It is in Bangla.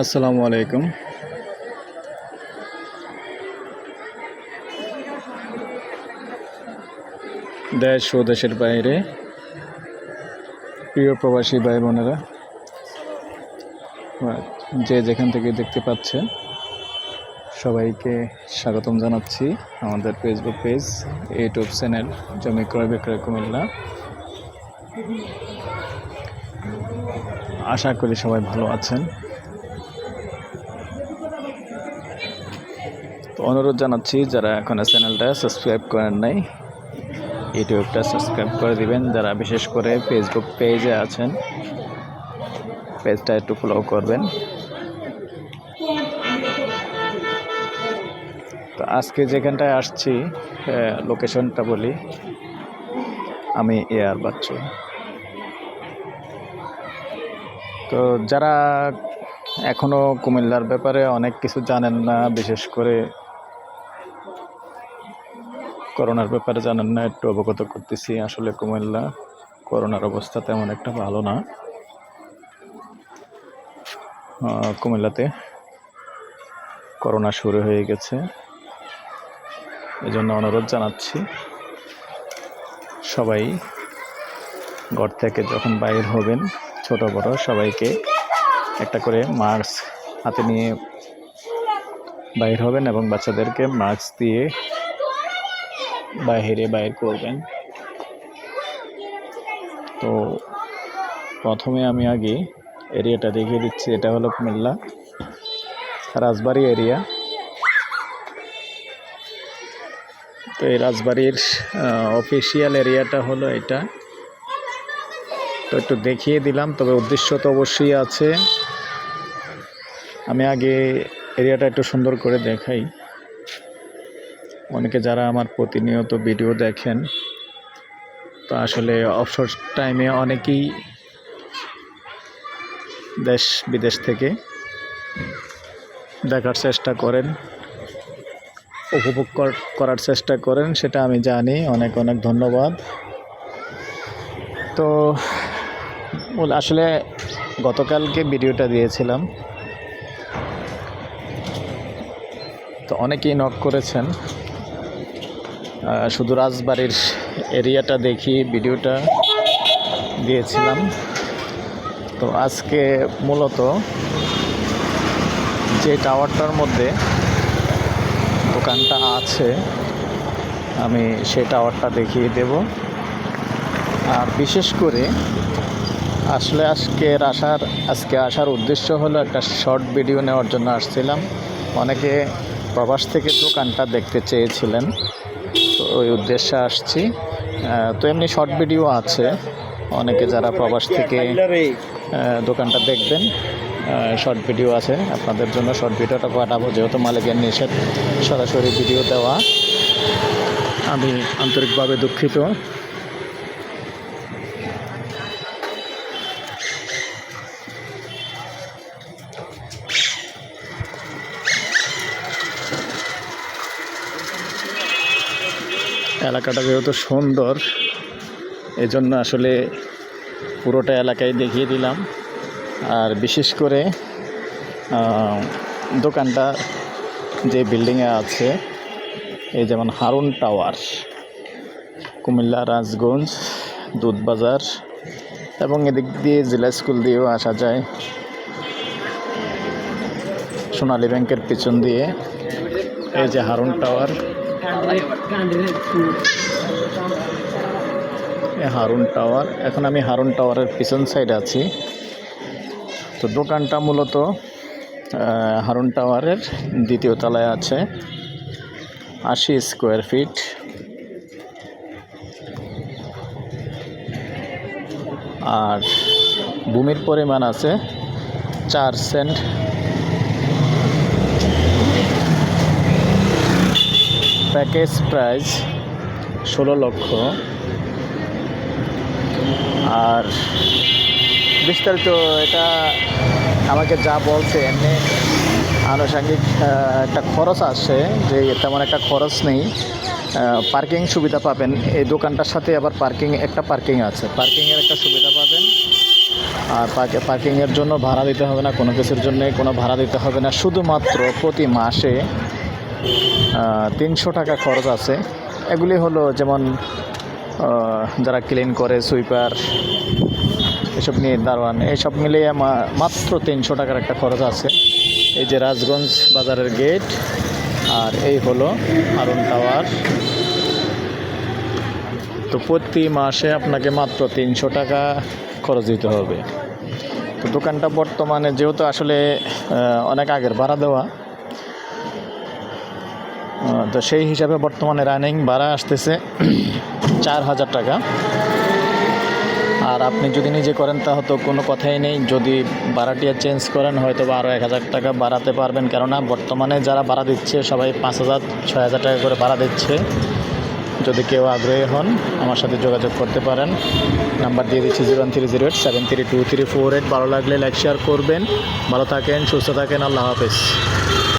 আসসালামু আলাইকুম। দেশ ও দেশের বাইরে, প্রিয় প্রবাসী ভাই বোনেরা যে যেখান থেকে দেখতে পাচ্ছেন সবাইকে স্বাগতম জানাচ্ছি আমাদের ফেসবুক পেজ ইউটিউব চ্যানেল জমি ক্রয় বিক্রয় কুমিল্লা। আশা করি সবাই ভালো আছেন। তো অনুরোধ জানাচ্ছি, যারা এখনও চ্যানেলটা সাবস্ক্রাইব করেন নাই, ইউটিউবটা সাবস্ক্রাইব করে দিবেন। যারা বিশেষ করে ফেসবুক পেজে আছেন পেজটা একটু ফলো করবেন। আজকে যেখানটায় আসছি লোকেশনটা বলি, আমি এয়ার বাচ্চু। তো যারা এখনও কুমিল্লার ব্যাপারে অনেক কিছু জানেন না, বিশেষ করে করোনার ব্যাপারে জানেন না, একটু অবগত করতেছি, আসলে কুমিল্লা করোনার অবস্থা তেমন একটা ভালো না। কুমিল্লাতে করোনা শুরু হয়ে গেছে। এই জন্য অনুরোধ জানাচ্ছি, সবাই ঘর থেকে যখন বাইর হবেন, ছোট বড় সবাইকে একটা করে মাস্ক হাতে নিয়ে বাইর হবেন এবং বাচ্চাদেরকে মাস্ক দিয়ে বাইরে বাইর করবেন। তো প্রথমে আমি আগে এরিয়াটা দেখিয়ে দিচ্ছি, এটা হলো কুমিল্লা, রাজবাড়ি এরিয়া। তো এই রাজবাড়ির অফিসিয়াল এরিয়াটা হলো এটা। তো একটু দেখিয়ে দিলাম, তবে উদ্দেশ্য তো অবশ্যই আছে। আমি আগে এরিয়াটা একটু সুন্দর করে দেখাই। অনেকে যারা আমার প্রতিনিয়ত ভিডিও দেখেন, তো আসলে অবসর টাইমে অনেকেই দেশ বিদেশ থেকে দেখার চেষ্টা করেন। উপভোগ কর- করার চেষ্টা করেন, সেটা আমি জানি। অনেক অনেক ধন্যবাদ। তো আসলে গতকালকে ভিডিওটা দিয়েছিলাম। তো অনেকেই নক করেছেন। শুধু রাজবাড়ির এরিয়াটা দেখি, ভিডিওটা দিয়েছিলাম। তো আজকে মূলত যে টাওয়ারটার মধ্যে দোকানটা আছে, আমি সেই টাওয়ারটা দেখিয়ে দেব। আর বিশেষ করে আসলে আজকের আসার, আজকে আসার উদ্দেশ্য হলো একটা শর্ট ভিডিও নেওয়ার জন্য আসছিলাম। অনেকে প্রবাস থেকে দোকানটা দেখতে চেয়েছিলেন, তো ওই উদ্দেশ্যে আসছি। তো এমনি শর্ট ভিডিও আছে, অনেকে যারা প্রবাস থেকে দোকানটা দেখবেন। শর্ট ভিডিও আছে। আপনাদের জন্য শর্ট ভিডিওটা পাঠাবো। যেহেতু মালিকের নিষেধ, সরাসরি ভিডিও দেওয়া। আমি আন্তরিকভাবে দুঃখিত। এলাকাটা যেহেতু সুন্দর, এজন্য আসলে পুরোটা এলাকায় দেখিয়ে দিলাম। আর বিশেষ করে দোকানটা যে বিল্ডিংয়ে আছে, এই যেমন হারুন টাওয়ার কুমিল্লা রাজগঞ্জ, দুধবাজার এবং এদিক দিয়ে জেলা স্কুল দিয়েও আসা যায়। সোনালী ব্যাংকের পিছন দিয়ে এই যে হারুন টাওয়ার। হারুন টাওয়ার, এখন আমি হারুন টাওয়ারের পিছন সাইডে আছি। তো দোকানটা মূলত হারুন টাওয়ারের দ্বিতীয় তলায় আছে, আশি স্কোয়ার ফিট আর ভূমির পরিমাণ আছে চার সেন্ট। প্যাকেজ প্রাইস ষোলো লক্ষ। আর বিস্তারিত এটা আমাকে যা বলছে, এমনি আনুষঙ্গিক একটা খরচ আসে যে তেমন একটা খরচ নেই। পার্কিং সুবিধা পাবেন। এই দোকানটার সাথে আবার পার্কিং একটা পার্কিং আছে। পার্কিংয়ের একটা সুবিধা পাবেন। আর পার্কিংয়ের জন্য ভাড়া দিতে হবে না, কোনো কিছুর জন্য কোনো ভাড়া দিতে হবে না। শুধুমাত্র প্রতি মাসে তিনশো টাকা খরচ আছে। এগুলি হলো যেমন যারা ক্লিন করে সুইপার এসব নিয়ে দারোয়ান এইসব মিলিয়ে মাত্র তিনশো টাকার একটা খরচ আছে। এই যে রাজগঞ্জ বাজারের গেট, আর এই হলো আরন টাওয়ার। তো প্রতি মাসে আপনাকে মাত্র তিনশো টাকা খরচ দিতে হবে। তো দোকানটা বর্তমানে যেহেতু আসলে অনেক আগের ভাড়া দেওয়া তো সেই হিসাবে বর্তমানে রানিং ভাড়া আসতেছে চার হাজার টাকা। আর আপনি যদি নিজে করেন তা হয়তো কোনো কথাই নেই। যদি ভাড়াটিয়া চেঞ্জ করেন, হয়তো বা আরও এক হাজার টাকা বাড়াতে পারবেন। কেননা বর্তমানে যারা ভাড়া দিচ্ছে, সবাই পাঁচ হাজার, ছয় হাজার টাকা করে ভাড়া দিচ্ছে। যদি কেউ আগ্রহী হন, আমার সাথে যোগাযোগ করতে পারেন। নাম্বার দিয়ে দিচ্ছি zero one three zero eight seven three two three four eight. ভালো লাগলে লাইক, শেয়ার করবেন। ভালো থাকেন, সুস্থ থাকেন। আল্লাহ হাফেজ।